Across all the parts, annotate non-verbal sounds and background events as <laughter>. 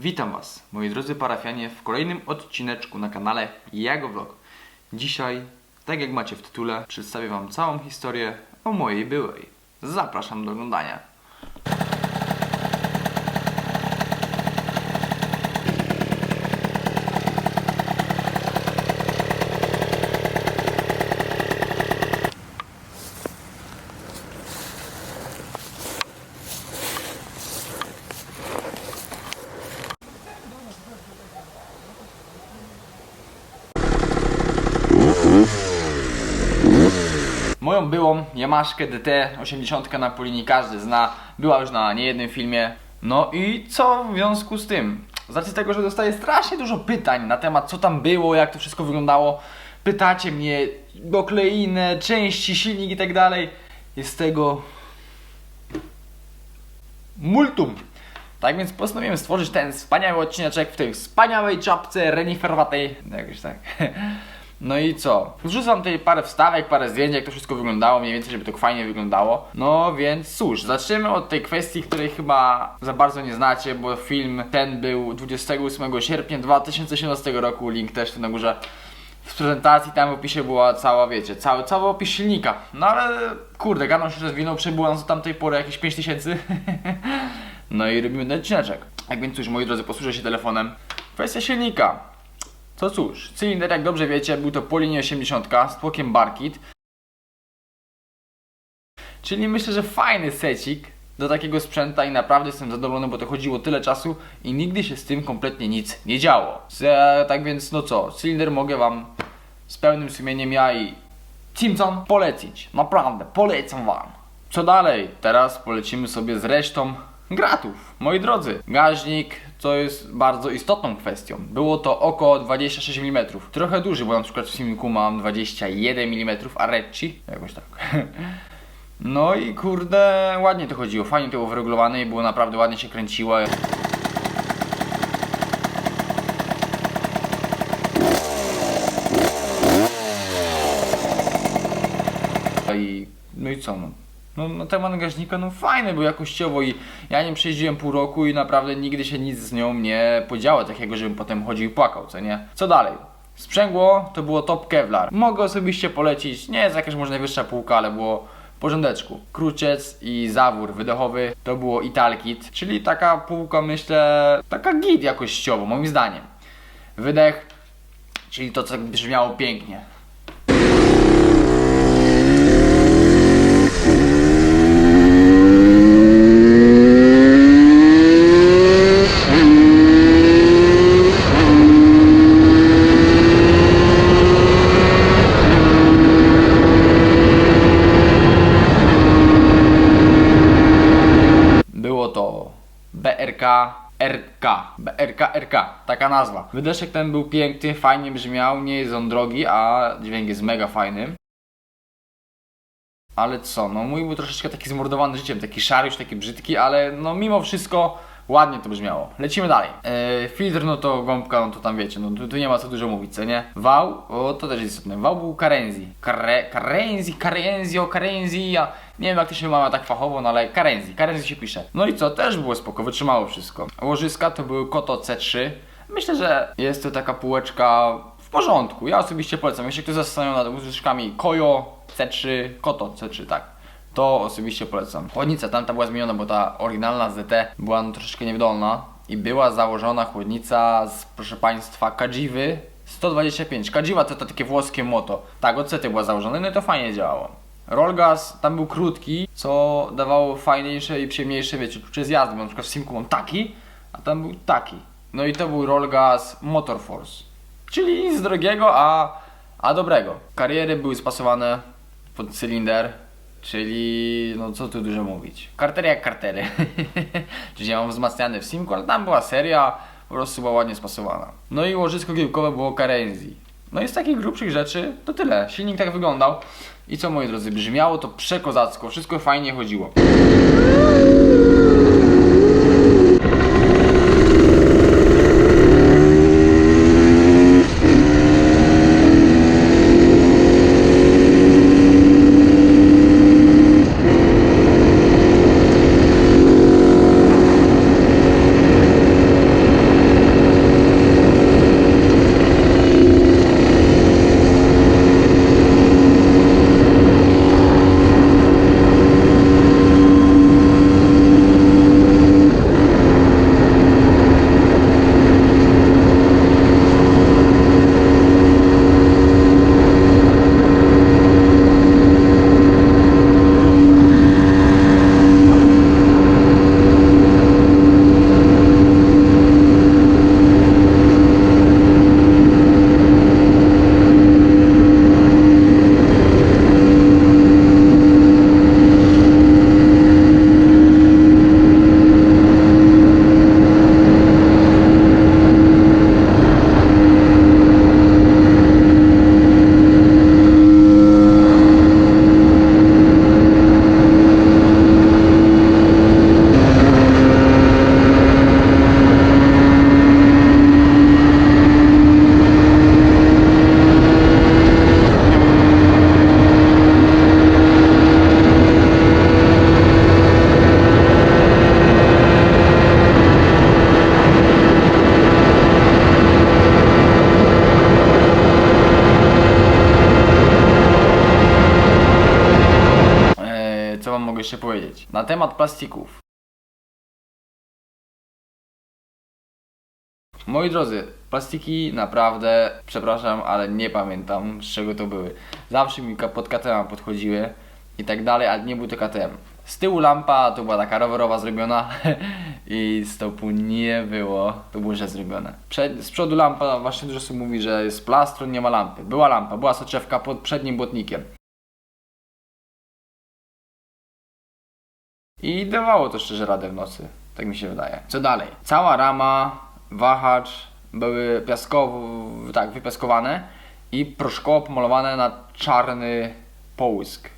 Witam Was, moi drodzy parafianie, w kolejnym odcineczku na kanale Jago Vlog. Dzisiaj, tak jak macie w tytule, przedstawię Wam całą historię o mojej byłej. Zapraszam do oglądania. Moją byłą Yamaszkę DT 80 na Polini każdy zna, była już na niejednym filmie. No i co w związku z tym? Z racji tego, że dostaję strasznie dużo pytań na temat co tam było, jak to wszystko wyglądało. Pytacie mnie o kleinę, części, silnik i tak dalej. Jest tego multum. Tak więc postanowiłem stworzyć ten wspaniały odcineczek w tej wspaniałej czapce reniferowatej. Jakoś tak. <laughs> No i co? Wrzucam tutaj parę wstawek, parę zdjęć, jak to wszystko wyglądało, mniej więcej, żeby to fajnie wyglądało. No więc cóż, zaczniemy od tej kwestii, której chyba za bardzo nie znacie, bo film ten był 28 sierpnia 2017 roku, link też tu na górze. W prezentacji tam w opisie była cała, wiecie, cały, cały opis silnika. No ale kurde, gadam się rozwinął, przebyło nas do tamtej pory jakieś 5000. <laughs> no i robimy ten odcineczek. Jak więc cóż, moi drodzy, posłużę się telefonem. Kwestia silnika. To cóż, cylinder, jak dobrze wiecie, był to po linii 80 z tłokiem Barkit. Czyli myślę, że fajny secik do takiego sprzęta i naprawdę jestem zadowolony, bo to chodziło tyle czasu i nigdy się z tym kompletnie nic nie działo. Z- Tak więc, no co, cylinder mogę Wam z pełnym sumieniem ja i Simpson polecić. Naprawdę, polecam Wam. Co dalej? Teraz polecimy sobie z resztą gratów. Moi drodzy, gaźnik to jest bardzo istotną kwestią. Było to około 26 mm. Trochę duży, bo na przykład w filmiku mam 21 mm, a Recci jakoś tak. <laughs> No i kurde, ładnie to chodziło, fajnie to było wyregulowane i było naprawdę ładnie się kręciło. I, no i co no? No, no temat gaźnika, no fajny był jakościowo i ja nie przejeździłem pół roku i naprawdę nigdy się nic z nią nie podziało takiego, żebym potem chodził i płakał, co nie? Co dalej? Sprzęgło to było top Kevlar. Mogę osobiście polecić, nie jest jakaś może najwyższa półka, ale było porządeczku. Kruciec i zawór wydechowy to było Italkit, czyli taka półka myślę, taka git jakościowo moim zdaniem. Wydech, czyli to co brzmiało pięknie. Było to BRK RK. BRK RK, taka nazwa. Wydeszek ten był piękny, fajnie brzmiał, nie jest on drogi, a dźwięk jest mega fajny. Ale co, no mój był troszeczkę taki zmordowany życiem, taki szary, już taki brzydki, ale no mimo wszystko ładnie to brzmiało. Lecimy dalej. Eee, filtr, no to gąbka, no to tam wiecie, no tu, tu nie ma co dużo mówić, co nie? Wał, o to też jest istotne, wał był Karenzi. Kare, Karenzi, Karenzio, Karenzi, ja nie wiem jak to się mama tak fachowo, no ale Karenzi, Karenzi się pisze. No i co, też było spoko, wytrzymało wszystko. Łożyska to były Koto C3. Myślę, że jest to taka półeczka w porządku. Ja osobiście polecam. Jeśli ktoś zastanawiał nad łyżeczkami Kojo C3, Koto C3, tak. To osobiście polecam. Chłodnica tamta była zmieniona, bo ta oryginalna ZT była no, troszeczkę niewydolna i była założona chłodnica z, proszę Państwa, Kadziwy 125. Kadziwa to, to takie włoskie moto. Tak, od CT była założona, no i to fajnie działało. Rollgas tam był krótki, co dawało fajniejsze i przyjemniejsze, wiecie, czucie z jazdy, bo na przykład w Simku mam taki, a tam był taki. No i to był Rollgas Motor Force. Czyli nic drogiego, a, a dobrego. Kariery były spasowane pod cylinder, czyli no co tu dużo mówić. Kartery jak kartery. <laughs> Czyli ja mam wzmacniane w Simku, ale tam była seria, po prostu była ładnie spasowana. No i łożysko giełkowe było Karenzi. No i z takich grubszych rzeczy to tyle. Silnik tak wyglądał. I co moi drodzy, brzmiało to przekozacko, wszystko fajnie chodziło. Mogę jeszcze powiedzieć? Na temat plastików. Moi drodzy, plastiki naprawdę, przepraszam, ale nie pamiętam z czego to były. Zawsze mi pod KTM podchodziły i tak dalej, ale nie był to KTM. Z tyłu lampa to była taka rowerowa zrobiona <laughs> i stopu nie było, to było źle zrobione. Przed, z przodu lampa, właśnie dużo osób mówi, że jest plastron, nie ma lampy. Była lampa, była soczewka pod przednim błotnikiem. I dawało to szczerze radę w nocy. Tak mi się wydaje. Co dalej? Cała rama, wahacz były piaskowo, tak, wypiaskowane i proszkowo pomalowane na czarny połysk.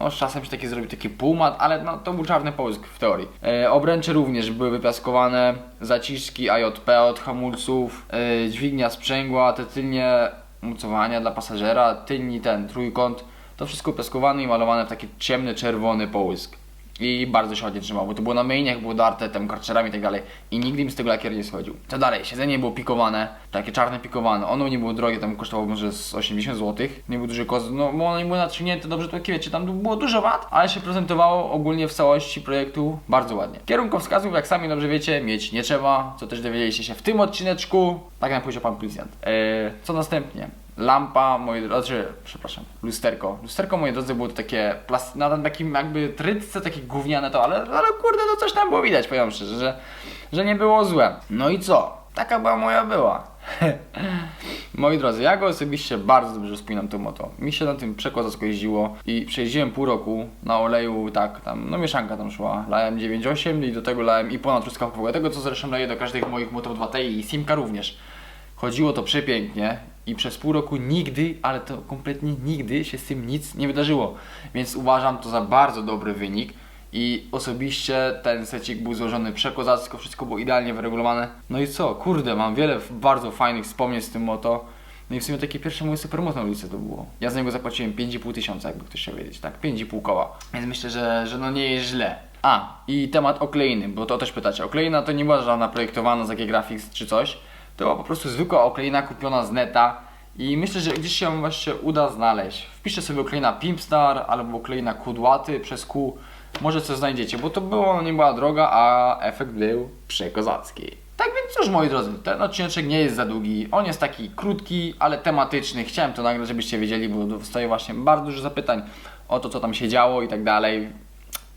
No, czasem się taki zrobił taki półmat, ale no, to był czarny połysk w teorii. E, obręcze również były wypiaskowane, zaciski AJP od hamulców, e, dźwignia sprzęgła, te tylnie mocowania dla pasażera, tylni ten trójkąt. To wszystko piaskowane i malowane w taki ciemny, czerwony połysk. I bardzo się ładnie trzymał, bo to było na mainiach, było darte tam karczerami i tak dalej. I nigdy mi z tego lakier nie schodził. Co dalej? Siedzenie było pikowane, takie czarne pikowane. Ono nie było drogie, tam kosztowało może z 80 zł. Nie był duży kost, no bo one nie były natrzymnięte dobrze, to wiecie, tam było dużo wad, ale się prezentowało ogólnie w całości projektu bardzo ładnie. Kierunkowskazów, jak sami dobrze wiecie, mieć nie trzeba, co też dowiedzieliście się w tym odcineczku. Tak jak powiedział pan policjant. Eee, co następnie? Lampa, moi drodzy, przepraszam, lusterko. Lusterko, moi drodzy, było to takie plast- na takim jakby trytce, takie gówniane to, ale, ale kurde, no coś tam było widać, powiem szczerze, że, że nie było złe. No i co? Taka była moja była. <laughs> Moi drodzy, ja go osobiście bardzo dobrze wspominam to moto. Mi się na tym przekłazacko jeździło i przejeździłem pół roku na oleju, tak, tam, no mieszanka tam szła. Lałem 9.8 i do tego lałem i ponad truskawkowego, tego co zresztą leję do każdych moich motor 2T i Simka również. Chodziło to przepięknie i przez pół roku nigdy, ale to kompletnie nigdy się z tym nic nie wydarzyło. Więc uważam to za bardzo dobry wynik i osobiście ten secik był złożony przekozacko, wszystko było idealnie wyregulowane. No i co, kurde, mam wiele bardzo fajnych wspomnień z tym moto. No i w sumie takie pierwsze moje supermoto na ulicy to było. Ja za niego zapłaciłem 5,5 tysiąca, jakby ktoś chciał wiedzieć, tak? 5,5 koła. Więc myślę, że, że no nie jest źle. A, i temat okleiny, bo to też pytacie. Okleina to nie była żadna projektowana z AG Graphics czy coś. To była po prostu zwykła okleina kupiona z neta. I myślę, że gdzieś się właśnie uda znaleźć. Wpiszcie sobie okleina Pimpstar albo okleina Kudłaty przez Q. Może coś znajdziecie, bo to było, nie była droga, a efekt był przekozacki. Tak więc cóż moi drodzy, ten odcinek nie jest za długi. On jest taki krótki, ale tematyczny. Chciałem to nagrać, żebyście wiedzieli, bo dostaję właśnie bardzo dużo zapytań o to, co tam się działo i tak dalej.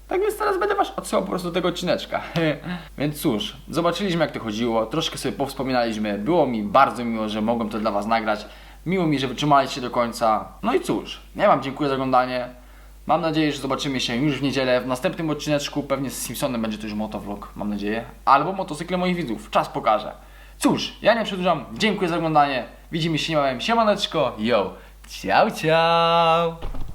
Tak więc teraz będę was odsyłał po prostu do tego odcineczka. <laughs> więc cóż, zobaczyliśmy jak to chodziło, troszkę sobie powspominaliśmy. Było mi bardzo miło, że mogłem to dla was nagrać. Miło mi, że wytrzymaliście do końca. No i cóż, ja wam dziękuję za oglądanie. Mam nadzieję, że zobaczymy się już w niedzielę. W następnym odcineczku pewnie z Simpsonem będzie to już motovlog, mam nadzieję. Albo motocykle moich widzów. Czas pokaże. Cóż, ja nie przedłużam. Dziękuję za oglądanie. Widzimy się niebawem. Siemaneczko. Yo. Ciao, ciao.